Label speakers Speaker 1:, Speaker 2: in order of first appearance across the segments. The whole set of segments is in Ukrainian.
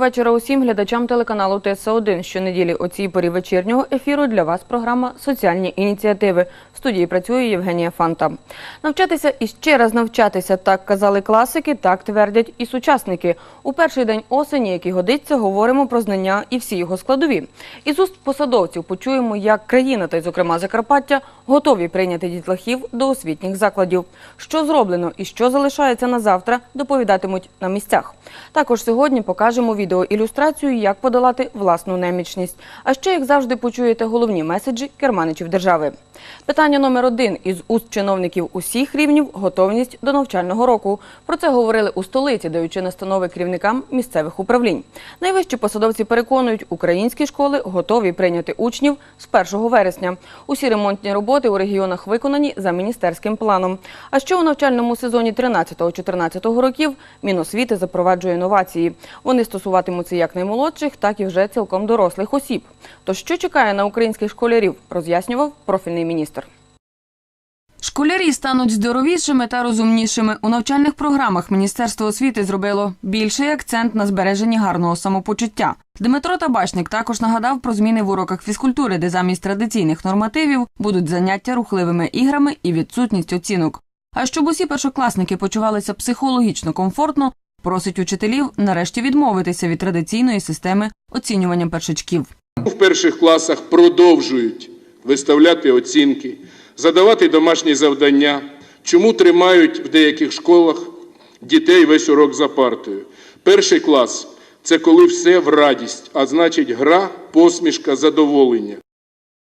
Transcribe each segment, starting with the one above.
Speaker 1: вечора усім глядачам телеканалу ТС1. Щонеділі о цій порі вечірнього ефіру для вас програма Соціальні ініціативи. В студії працює Євгенія Фанта. Навчатися і ще раз навчатися, так казали класики, так твердять і сучасники. У перший день осені, який годиться, говоримо про знання і всі його складові. Із уст посадовців почуємо, як країна, та зокрема Закарпаття, готові прийняти дітлахів до освітніх закладів. Що зроблено і що залишається на завтра, доповідатимуть на місцях. Також сьогодні покажемо відеоілюстрацію, як подолати власну немічність. А ще, як завжди, почуєте головні меседжі керманичів держави. Питання номер один із уст чиновників усіх рівнів готовність до навчального року. Про це говорили у столиці, даючи настанови керівникам місцевих управлінь. Найвищі посадовці переконують, українські школи готові прийняти учнів з 1 вересня. Усі ремонтні роботи у регіонах виконані за міністерським планом. А ще у навчальному сезоні 13-14 років Міносвіти запроваджує новації. Вони стосуватимуться як наймолодших, так і вже цілком дорослих осіб. То що чекає на українських школярів, роз'яснював профільний міністр. Школярі стануть здоровішими та розумнішими. У навчальних програмах Міністерство освіти зробило більший акцент на збереженні гарного самопочуття. Дмитро Табачник також нагадав про зміни в уроках фізкультури, де замість традиційних нормативів будуть заняття рухливими іграми і відсутність оцінок. А щоб усі першокласники почувалися психологічно комфортно, просить учителів нарешті відмовитися від традиційної системи оцінювання першачків.
Speaker 2: В перших класах продовжують виставляти оцінки, задавати домашні завдання, чому тримають в деяких школах дітей весь урок за партою. Перший клас це коли все в радість, а значить гра, посмішка, задоволення.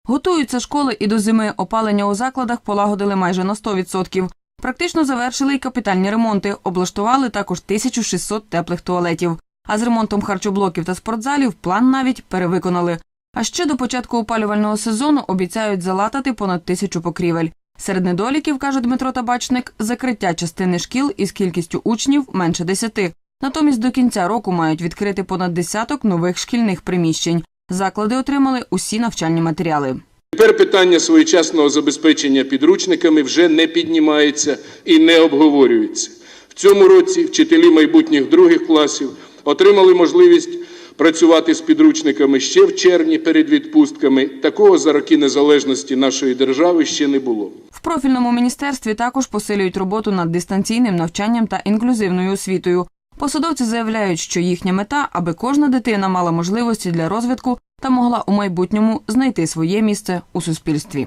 Speaker 1: Готуються школи і до зими. Опалення у закладах полагодили майже на 100%. Практично завершили й капітальні ремонти. Облаштували також 1600 теплих туалетів. А з ремонтом харчоблоків та спортзалів план навіть перевиконали. А ще до початку опалювального сезону обіцяють залатати понад тисячу покрівель. Серед недоліків, каже Дмитро Табачник, закриття частини шкіл із кількістю учнів менше десяти. Натомість до кінця року мають відкрити понад десяток нових шкільних приміщень. Заклади отримали усі навчальні матеріали.
Speaker 2: Тепер питання своєчасного забезпечення підручниками вже не піднімається і не обговорюється. В цьому році вчителі майбутніх других класів отримали можливість працювати з підручниками ще в червні перед відпустками. Такого за роки незалежності нашої держави ще не було.
Speaker 1: В профільному міністерстві також посилюють роботу над дистанційним навчанням та інклюзивною освітою. Посадовці заявляють, що їхня мета, аби кожна дитина мала можливості для розвитку та могла у майбутньому знайти своє місце у суспільстві.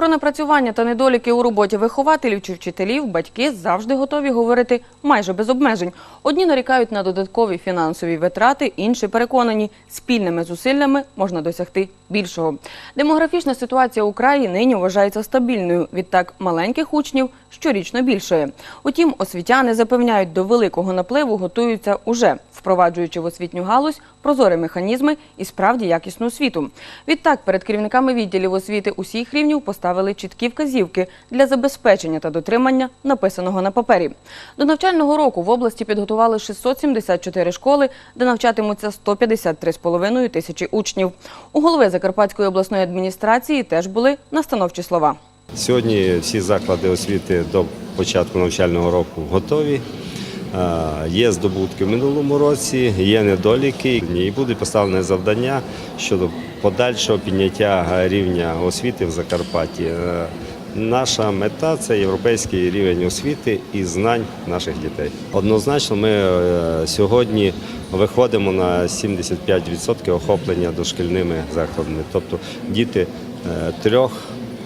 Speaker 1: Про напрацювання та недоліки у роботі вихователів чи вчителів батьки завжди готові говорити майже без обмежень. Одні нарікають на додаткові фінансові витрати, інші переконані, спільними зусиллями можна досягти більшого. Демографічна ситуація у краї нині вважається стабільною. Відтак маленьких учнів щорічно більшає. Утім, освітяни запевняють, до великого напливу готуються уже, впроваджуючи в освітню галузь прозорі механізми і справді якісну освіту. Відтак, перед керівниками відділів освіти усіх рівнів поставили чіткі вказівки для забезпечення та дотримання написаного на папері. До навчального року в області підготували 674 школи, де навчатимуться 153,5 тисячі учнів. У голови Закарпатської обласної адміністрації теж були настановчі слова.
Speaker 3: Сьогодні всі заклади освіти до початку навчального року готові. Є здобутки в минулому році, є недоліки, і буде поставлене завдання щодо подальшого підняття рівня освіти в Закарпатті. Е, Наша мета це європейський рівень освіти і знань наших дітей. Однозначно, ми е, сьогодні виходимо на 75% охоплення дошкільними закладами, тобто діти е, трьох,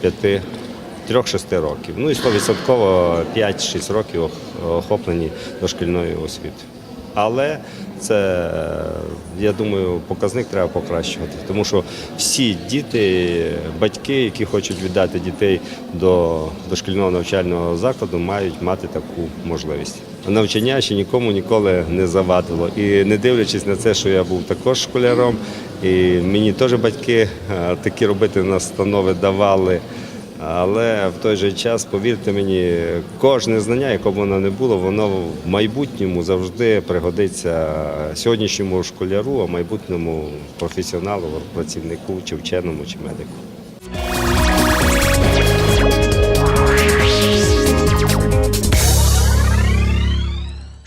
Speaker 3: п'яти. 3-6 років. Ну і 100% 5-6 років охоплені дошкільною освітою. Але це, я думаю, показник треба покращувати, тому що всі діти, батьки, які хочуть віддати дітей до дошкільного навчального закладу, мають мати таку можливість. Навчання ще нікому ніколи не завадило. І не дивлячись на це, що я був також школяром, і мені теж батьки е, такі робити настанови давали. Але в той же час, повірте мені, кожне знання, якому воно не було, воно в майбутньому завжди пригодиться сьогоднішньому школяру, а майбутньому професіоналу, працівнику чи вченому, чи медику.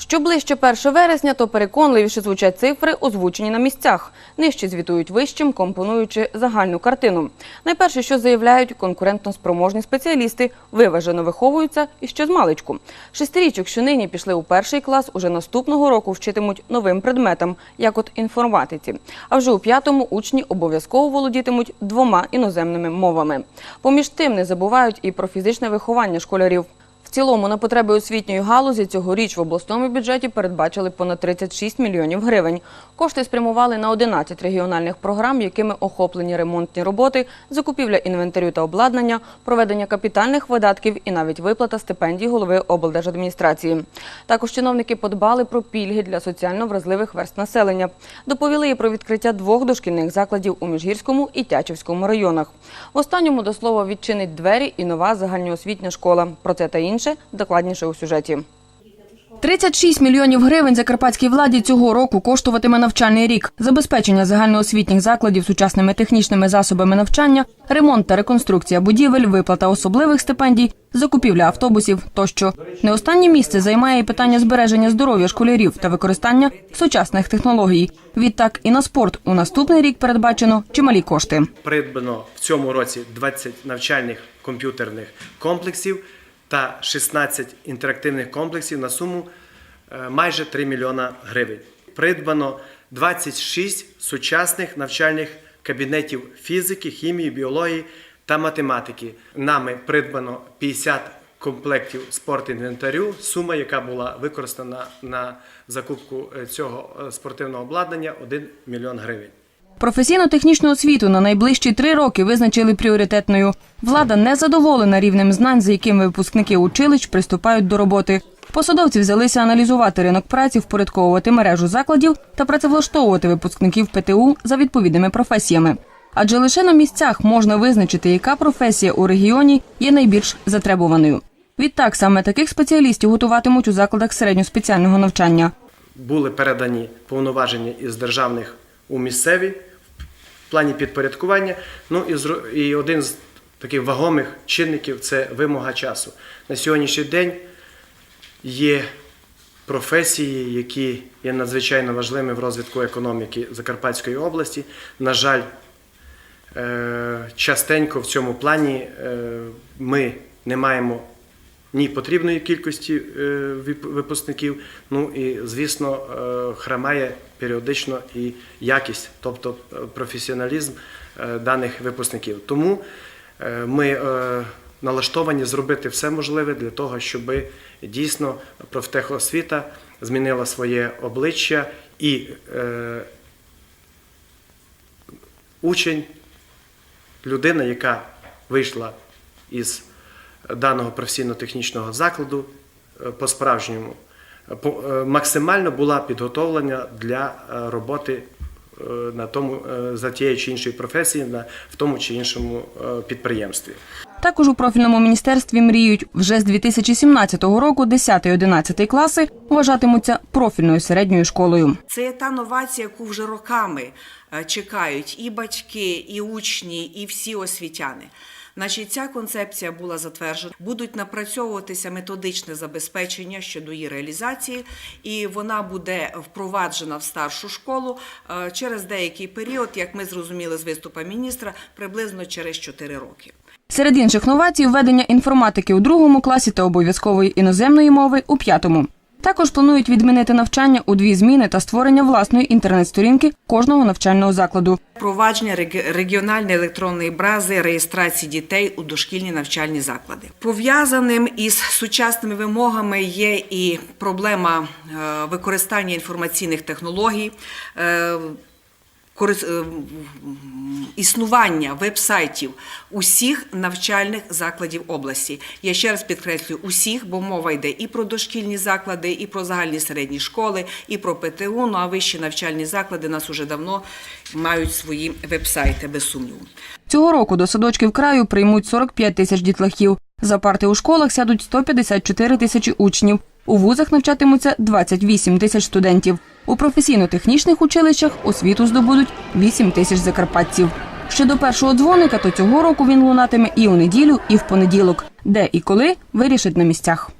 Speaker 1: Що ближче 1 вересня, то переконливіше звучать цифри, озвучені на місцях. Нижче звітують вищим, компонуючи загальну картину. Найперше, що заявляють, конкурентно спроможні спеціалісти виважено виховуються і ще з маличку. Шестирічок, що нині пішли у перший клас, уже наступного року вчитимуть новим предметам, як от інформатиці. А вже у п'ятому учні обов'язково володітимуть двома іноземними мовами. Поміж тим не забувають і про фізичне виховання школярів. В цілому на потреби освітньої галузі цьогоріч в обласному бюджеті передбачили понад 36 мільйонів гривень. Кошти спрямували на 11 регіональних програм, якими охоплені ремонтні роботи, закупівля інвентарю та обладнання, проведення капітальних видатків і навіть виплата стипендій голови облдержадміністрації. Також чиновники подбали про пільги для соціально вразливих верст населення. Доповіли і про відкриття двох дошкільних закладів у Міжгірському і Тячівському районах. В останньому до слова відчинить двері і нова загальноосвітня школа. Про це та інше докладніше у сюжеті. 36 мільйонів гривень закарпатській владі цього року коштуватиме навчальний рік. Забезпечення загальноосвітніх закладів сучасними технічними засобами навчання, ремонт та реконструкція будівель, виплата особливих стипендій, закупівля автобусів тощо. Не останнє місце займає і питання збереження здоров'я школярів та використання сучасних технологій. Відтак і на спорт у наступний рік передбачено чималі кошти.
Speaker 4: придбано в цьому році 20 навчальних комп'ютерних комплексів та 16 інтерактивних комплексів на суму е, майже 3 мільйона гривень. Придбано 26 сучасних навчальних кабінетів фізики, хімії, біології та математики. Нами придбано 50 комплектів спортінвентарю, сума, яка була використана на закупку е, цього е, спортивного обладнання 1 мільйон гривень.
Speaker 1: Професійно-технічну освіту на найближчі три роки визначили пріоритетною. Влада не задоволена рівнем знань, за якими випускники училищ приступають до роботи. Посадовці взялися аналізувати ринок праці, впорядковувати мережу закладів та працевлаштовувати випускників ПТУ за відповідними професіями. Адже лише на місцях можна визначити, яка професія у регіоні є найбільш затребуваною. Відтак саме таких спеціалістів готуватимуть у закладах середньоспеціального навчання.
Speaker 4: були передані повноваження із державних у місцеві плані підпорядкування. Ну і, і один з таких вагомих чинників це вимога часу. На сьогоднішній день є професії, які є надзвичайно важливими в розвитку економіки Закарпатської області. На жаль, е, частенько в цьому плані е, ми не маємо ні потрібної кількості е, випускників, ну і звісно, е, хромає періодично і якість, тобто е, професіоналізм даних випускників. Тому ми налаштовані зробити все можливе для того, щоб дійсно профтехосвіта змінила своє обличчя і учень людина, яка вийшла із даного професійно-технічного закладу е, по-справжньому, е, по- е, максимально була підготовлена для роботи на тому, за тією чи іншою професією на в тому чи іншому підприємстві.
Speaker 1: Також у профільному міністерстві мріють вже з 2017 року 10-11 класи вважатимуться профільною середньою школою.
Speaker 5: Це є та новація, яку вже роками чекають і батьки, і учні, і всі освітяни. Значить, ця концепція була затверджена. Будуть напрацьовуватися методичне забезпечення щодо її реалізації, і вона буде впроваджена в старшу школу е, через деякий період, як ми зрозуміли з виступу міністра, приблизно через 4 роки.
Speaker 1: Серед інших новацій введення інформатики у другому класі та обов'язкової іноземної мови у п'ятому. Також планують відмінити навчання у дві зміни та створення власної інтернет-сторінки кожного навчального закладу.
Speaker 5: Впровадження рег- регіональної електронної бази реєстрації дітей у дошкільні навчальні заклади. Пов'язаним із сучасними вимогами є і проблема е, використання інформаційних технологій. Е, Існування веб-сайтів усіх навчальних закладів області. Я ще раз підкреслюю усіх, бо мова йде і про дошкільні заклади, і про загальні середні школи, і про ПТУ. Ну а вищі навчальні заклади нас уже давно мають свої веб-сайти, без сумніву.
Speaker 1: Цього року до садочків краю приймуть 45 тисяч дітлахів. За парти у школах сядуть 154 тисячі учнів. У вузах навчатимуться 28 тисяч студентів. У професійно-технічних училищах освіту здобудуть 8 тисяч закарпатців. Щодо першого дзвоника, то цього року він лунатиме і у неділю, і в понеділок. Де і коли вирішить на місцях.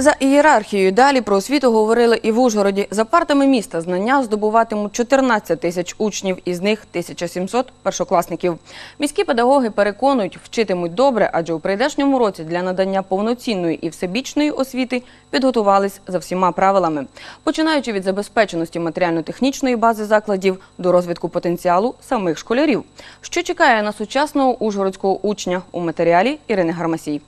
Speaker 1: За ієрархією далі про освіту говорили і в Ужгороді. За партами міста знання здобуватимуть 14 тисяч учнів, із них 1700 – першокласників. Міські педагоги переконують, вчитимуть добре, адже у прийдешньому році для надання повноцінної і всебічної освіти підготувались за всіма правилами. Починаючи від забезпеченості матеріально-технічної бази закладів до розвитку потенціалу самих школярів. Що чекає на сучасного ужгородського учня у матеріалі Ірини Гармасій.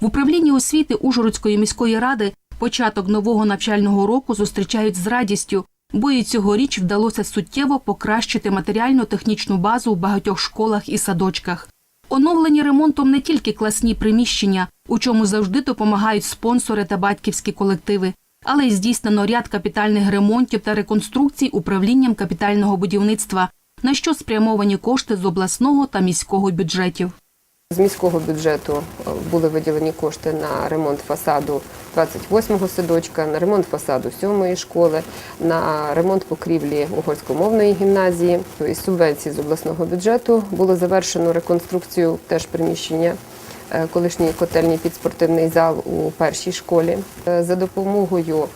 Speaker 6: В управлінні освіти Ужгородської міської ради початок нового навчального року зустрічають з радістю, бо і цьогоріч вдалося суттєво покращити матеріально-технічну базу в багатьох школах і садочках. Оновлені ремонтом не тільки класні приміщення, у чому завжди допомагають спонсори та батьківські колективи, але й здійснено ряд капітальних ремонтів та реконструкцій управлінням капітального будівництва, на що спрямовані кошти з обласного та міського бюджетів.
Speaker 7: З міського бюджету е, були виділені кошти на ремонт фасаду 28-го садочка, на ремонт фасаду 7-ї школи, на ремонт покрівлі угорськомовної гімназії. Із субвенцій з обласного бюджету було завершено реконструкцію теж приміщення е, колишньої котельні під спортивний зал у першій школі. Е, За допомогою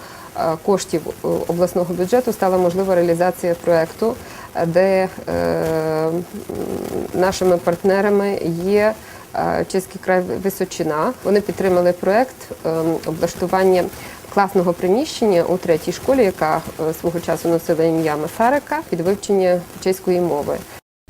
Speaker 7: коштів обласного бюджету стала можлива реалізація проекту, е, де е, нашими партнерами є е, Чеський край Височина. Вони підтримали проект е, облаштування класного приміщення у третій школі, яка е, свого часу носила ім'я Масарика під вивчення чеської мови.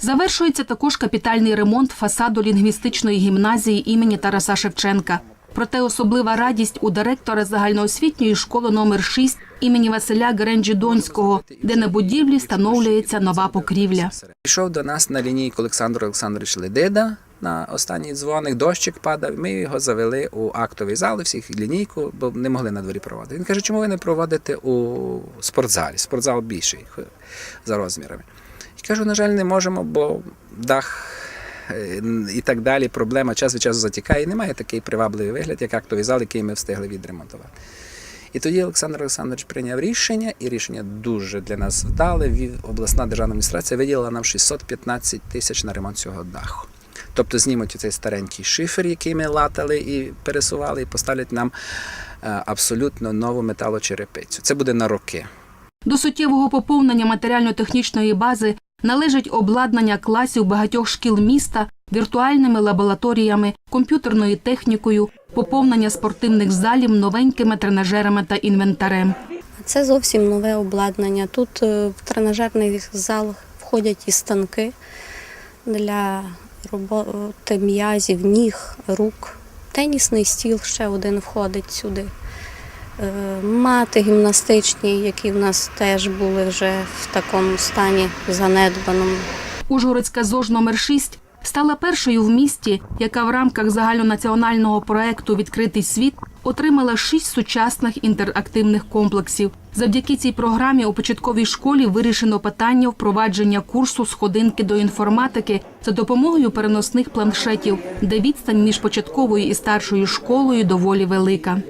Speaker 6: Завершується також капітальний ремонт фасаду лінгвістичної гімназії імені Тараса Шевченка. Проте особлива радість у директора загальноосвітньої школи номер 6 імені Василя Геренджі Донського, де на будівлі встановлюється нова покрівля.
Speaker 8: Пішов до нас на лінійку Олександр Олександрович Ледида на останній дзвоник, дощик падав. Ми його завели у актовий зал, всіх лінійку, бо не могли на дворі проводити. Він каже, чому ви не проводите у спортзалі? Спортзал більший за розмірами. І кажу, на жаль, не можемо, бо дах і так далі. Проблема час від часу затікає. І немає такий привабливий вигляд, як актовий зал, який ми встигли відремонтувати. І тоді Олександр Олександрович прийняв рішення, і рішення дуже для нас вдале. Обласна державна адміністрація виділила нам 615 тисяч на ремонт цього даху. Тобто знімуть цей старенький шифер, який ми латали і пересували, і поставлять нам е, абсолютно нову металочерепицю. Це буде на роки.
Speaker 6: До суттєвого поповнення матеріально-технічної бази належить обладнання класів багатьох шкіл міста, віртуальними лабораторіями, комп'ютерною технікою, поповнення спортивних залів новенькими тренажерами та інвентарем.
Speaker 9: Це зовсім нове обладнання. Тут е, в тренажерний зал входять і станки для роботи м'язів, ніг, рук. Тенісний стіл ще один входить сюди. Е, Мати гімнастичні, які в нас теж були вже в такому стані занедбаному.
Speaker 6: Ужгородська ЗОЖ номер 6 стала першою в місті, яка в рамках загальнонаціонального проекту Відкритий світ отримала шість сучасних інтерактивних комплексів. Завдяки цій програмі у початковій школі вирішено питання впровадження курсу сходинки до інформатики за допомогою переносних планшетів, де відстань між початковою і старшою школою доволі велика.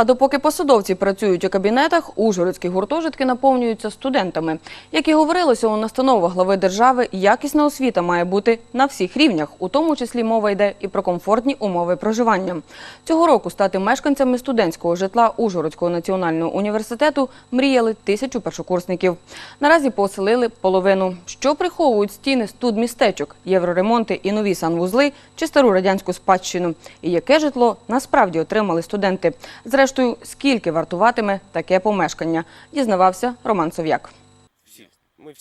Speaker 1: А допоки посадовці працюють у кабінетах, ужгородські гуртожитки наповнюються студентами. Як і говорилося у настановах глави держави, якісна освіта має бути на всіх рівнях, у тому числі мова йде і про комфортні умови проживання. Цього року стати мешканцями студентського житла Ужгородського національного університету мріяли тисячу першокурсників. Наразі поселили половину. Що приховують стіни студмістечок, євроремонти і нові санвузли чи стару радянську спадщину? І яке житло насправді отримали студенти? Зрештою, скільки вартуватиме таке помешкання, дізнавався Роман Сов'як.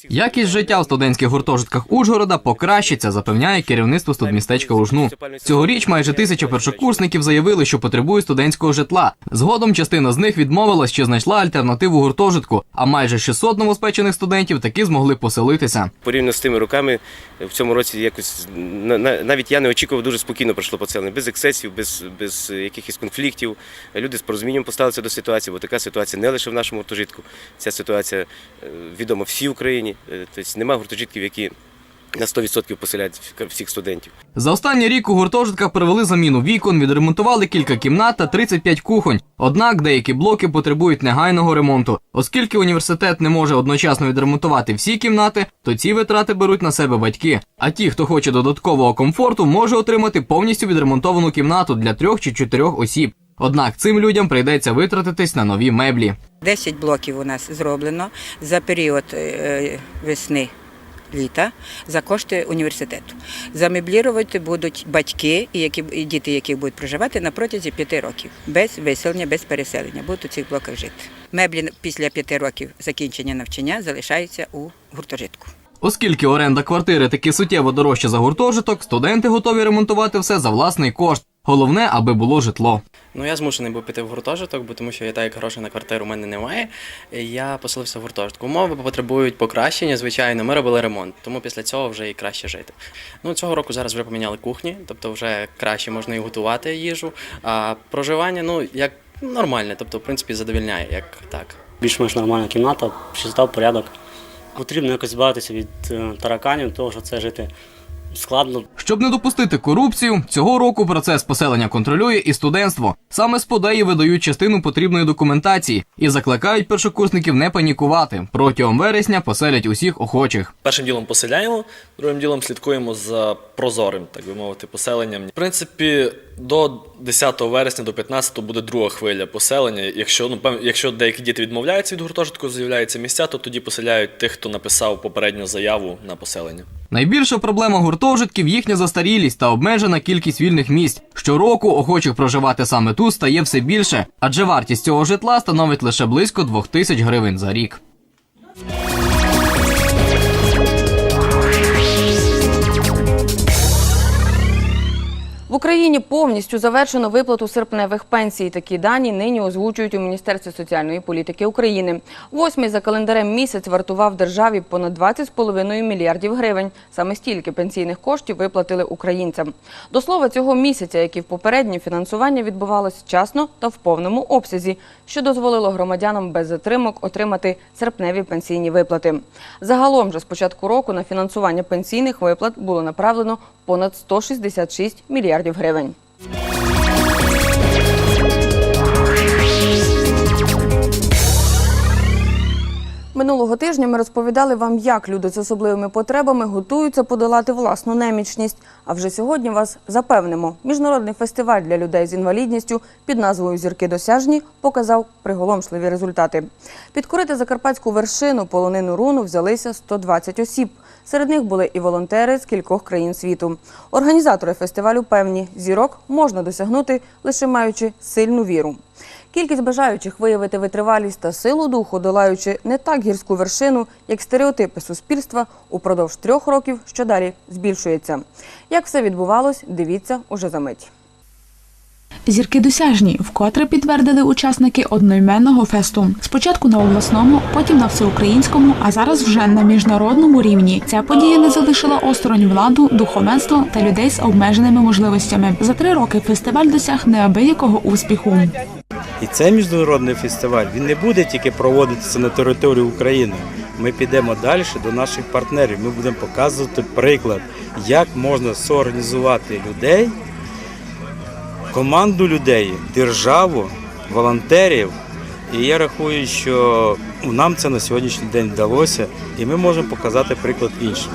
Speaker 10: Якість життя у студентських гуртожитках Ужгорода покращиться, запевняє керівництво студмістечка Лужну. Цьогоріч майже тисяча першокурсників заявили, що потребують студентського житла. Згодом частина з них відмовилась чи знайшла альтернативу гуртожитку, а майже 600 новоспечених студентів таки змогли поселитися.
Speaker 11: Порівняно з тими роками в цьому році якось на- на- навіть я не очікував дуже спокійно пройшло поселення, без ексцесів, без, без якихось конфліктів. Люди з порозумінням поставилися до ситуації, бо така ситуація не лише в нашому гуртожитку. Ця ситуація е, відома всій Україні. Е, Тобто немає гуртожитків, які на 100% поселяють всіх студентів.
Speaker 10: За останній рік у гуртожитках провели заміну вікон, відремонтували кілька кімнат та 35 кухонь. Однак деякі блоки потребують негайного ремонту. Оскільки університет не може одночасно відремонтувати всі кімнати, то ці витрати беруть на себе батьки. А ті, хто хоче додаткового комфорту, може отримати повністю відремонтовану кімнату для трьох чи чотирьох осіб. Однак цим людям прийдеться витратитись на нові меблі.
Speaker 12: 10 блоків у нас зроблено за період е, весни. Літа за кошти університету. Замеблірувати будуть батьки і, які, і діти, які будуть проживати на протязі п'яти років, без виселення, без переселення, будуть у цих блоках жити. Меблі після п'яти років закінчення навчання залишаються у гуртожитку.
Speaker 10: Оскільки оренда квартири таки суттєво дорожча за гуртожиток, студенти готові ремонтувати все за власний кошт. Головне, аби було житло.
Speaker 13: Ну я змушений був піти в гуртожиток, бо тому що я так як грошей на квартиру у мене немає. Я поселився в гуртожитку. Умови потребують покращення, звичайно. Ми робили ремонт, тому після цього вже і краще жити. Ну цього року зараз вже поміняли кухні, тобто вже краще можна і готувати їжу. А проживання, ну як нормальне, тобто, в принципі, задовільняє, як так.
Speaker 14: Більш-менш нормальна кімната, чистота, порядок. Потрібно якось збавитися від е, тараканів, того що це жити складно.
Speaker 10: Щоб не допустити корупцію, цього року процес поселення контролює і студентство. Саме з подеї видають частину потрібної документації і закликають першокурсників не панікувати. Протягом вересня поселять усіх охочих.
Speaker 15: Першим ділом поселяємо, другим ділом слідкуємо за прозорим, так би мовити, поселенням. В принципі, до 10 вересня, до 15 буде друга хвиля поселення. Якщо ну якщо деякі діти відмовляються від гуртожитку, з'являються місця, то тоді поселяють тих, хто написав попередню заяву на поселення.
Speaker 10: Найбільша проблема гуртожитків їхня застарілість та обмежена кількість вільних місць. Щороку охочих проживати саме тут стає все більше, адже вартість цього житла становить лише близько 2 тисяч гривень за рік.
Speaker 1: В Україні повністю завершено виплату серпневих пенсій. Такі дані нині озвучують у Міністерстві соціальної політики України. Восьмий за календарем місяць вартував державі понад 20,5 мільярдів гривень. Саме стільки пенсійних коштів виплатили українцям. До слова, цього місяця, як і в попереднє, фінансування відбувалось вчасно та в повному обсязі, що дозволило громадянам без затримок отримати серпневі пенсійні виплати. Загалом же з початку року на фінансування пенсійних виплат було направлено понад 166 мільярдів гривень. Минулого тижня ми розповідали вам, як люди з особливими потребами готуються подолати власну немічність. А вже сьогодні вас запевнимо, міжнародний фестиваль для людей з інвалідністю під назвою Зірки досяжні показав приголомшливі результати. Підкорити закарпатську вершину полонину руну взялися 120 осіб. Серед них були і волонтери з кількох країн світу. Організатори фестивалю певні, зірок можна досягнути лише маючи сильну віру. Кількість бажаючих виявити витривалість та силу духу, долаючи не так гірську вершину, як стереотипи суспільства, упродовж трьох років, що далі збільшується. Як все відбувалось, дивіться уже за мить.
Speaker 16: Зірки досяжні, вкотре підтвердили учасники одноіменного фесту. Спочатку на обласному, потім на всеукраїнському, а зараз вже на міжнародному рівні. Ця подія не залишила осторонь владу, духовенство та людей з обмеженими можливостями. За три роки фестиваль досяг неабиякого успіху.
Speaker 17: І цей міжнародний фестиваль він не буде тільки проводитися на території України. Ми підемо далі до наших партнерів. Ми будемо показувати приклад, як можна соорганізувати людей, команду людей, державу, волонтерів. І я рахую, що нам це на сьогоднішній день вдалося, і ми можемо показати приклад іншим.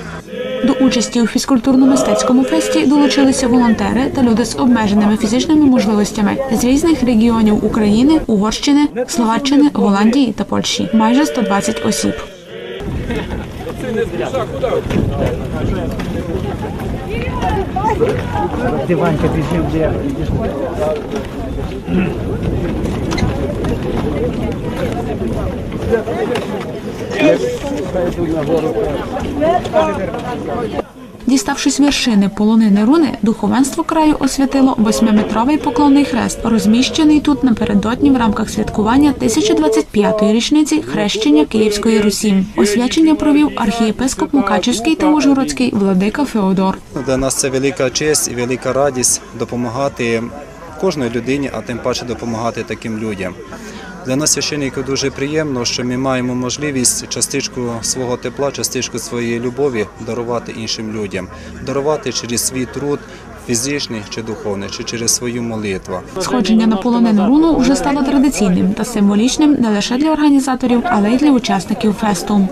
Speaker 16: До участі у фізкультурно-мистецькому фесті долучилися волонтери та люди з обмеженими фізичними можливостями з різних регіонів України, Угорщини, Словаччини, Голландії та Польщі. Майже 120 осіб. Діставшись вершини полонини руни, духовенство краю освятило восьмиметровий поклонний хрест, розміщений тут напередодні в рамках святкування 1025-ї річниці хрещення Київської Русі. Освячення провів архієпископ Мукачівський та Ужгородський владика Феодор.
Speaker 18: Для нас це велика честь і велика радість допомагати кожній людині, а тим паче допомагати таким людям. Для нас священників дуже приємно, що ми маємо можливість частичку свого тепла, частичку своєї любові дарувати іншим людям, дарувати через свій труд. Фізичний чи духовний, чи через свою молитву.
Speaker 6: Сходження на полонену руну вже стало традиційним та символічним не лише для організаторів, але й для учасників фесту.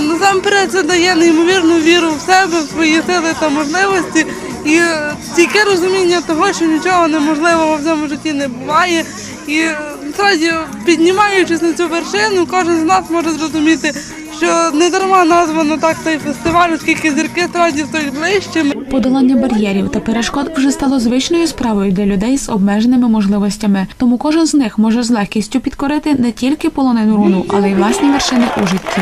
Speaker 19: Насамперед це дає неймовірну віру в себе, в свої сили та можливості і стійке розуміння того, що нічого неможливого в цьому житті не буває. І насправді, піднімаючись на цю вершину, кожен з нас може зрозуміти, що не дарма названо так цей фестиваль, оскільки зірки справді стоять ближчими.
Speaker 6: Подолання бар'єрів та перешкод вже стало звичною справою для людей з обмеженими можливостями. Тому кожен з них може з легкістю підкорити не тільки полонену руну, але й власні вершини у житті.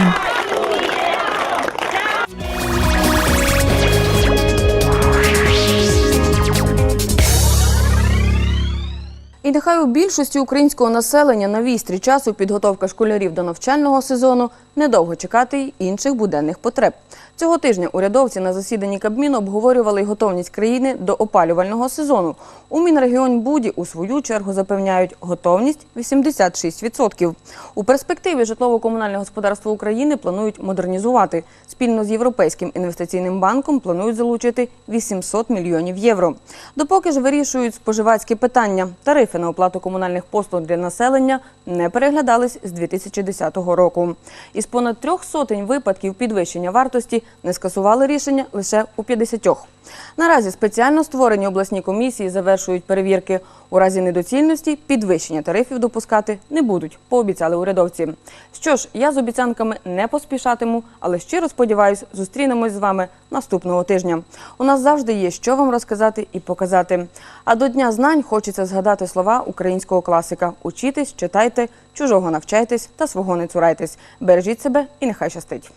Speaker 1: І нехай у більшості українського населення на вістрі часу підготовка школярів до навчального сезону недовго чекати й інших буденних потреб. Цього тижня урядовці на засіданні Кабміну обговорювали готовність країни до опалювального сезону. У Мінрегіонбуді у свою чергу запевняють готовність 86%. У перспективі житлово-комунальне господарство України планують модернізувати. Спільно з Європейським інвестиційним банком планують залучити 800 мільйонів євро. Допоки ж вирішують споживацькі питання. Тарифи на оплату комунальних послуг для населення не переглядались з 2010 року. Із понад трьох сотень випадків підвищення вартості не скасували рішення лише у 50. Наразі спеціально створені обласні комісії завершують перевірки. У разі недоцільності підвищення тарифів допускати не будуть, пообіцяли урядовці. Що ж, я з обіцянками не поспішатиму, але щиро сподіваюсь, зустрінемось з вами наступного тижня. У нас завжди є що вам розказати і показати. А до Дня знань хочеться згадати слова українського класика: учітесь, читайте, чужого навчайтесь та свого не цурайтесь. Бережіть себе і нехай щастить.